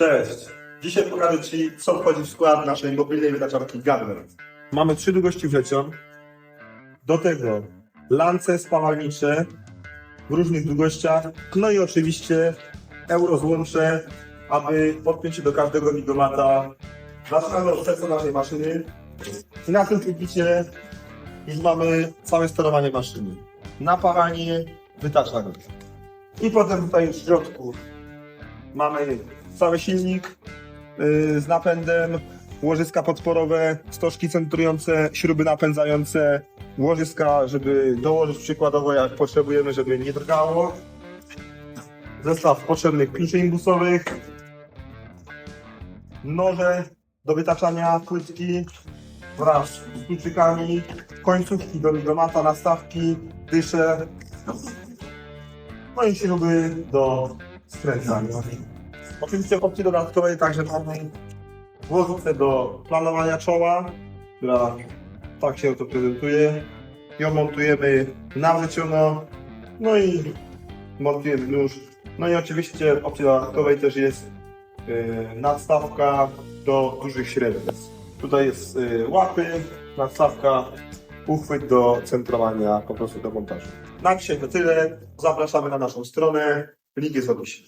Cześć. Dzisiaj pokażę Ci, co wchodzi w skład naszej mobilnej wytaczarki Gardner. Mamy trzy długości wlecion. Do tego lance spawalnicze w różnych długościach. No i oczywiście eurozłącze, aby podpiąć się do każdego widomata. Zaczynamy od serca naszej maszyny. I na tym widzicie, już mamy całe sterowanie maszyny. Napalanie, wytaczanie. I potem tutaj w środku mamy cały silnik yy, z napędem, łożyska podporowe, stożki centrujące, śruby napędzające, łożyska, żeby dołożyć przykładowo jak potrzebujemy, żeby nie drgało. Zestaw potrzebnych kluczy imbusowych, noże do wytaczania płytki wraz z kluczykami, końcówki do lidomata, nastawki, dysze, no i śruby do skręcania. Oczywiście opcji dodatkowej także mamy głowicę do planowania czoła, która tak się to prezentuje. Ją montujemy na wleciono, no i montujemy nóż. No i oczywiście opcji dodatkowej też jest yy, nadstawka do dużych średnic. Tutaj jest yy, łapy, nadstawka, uchwyt do centrowania po prostu do montażu. Na dzisiaj to tyle. Zapraszamy na naszą stronę. Link jest w opisie.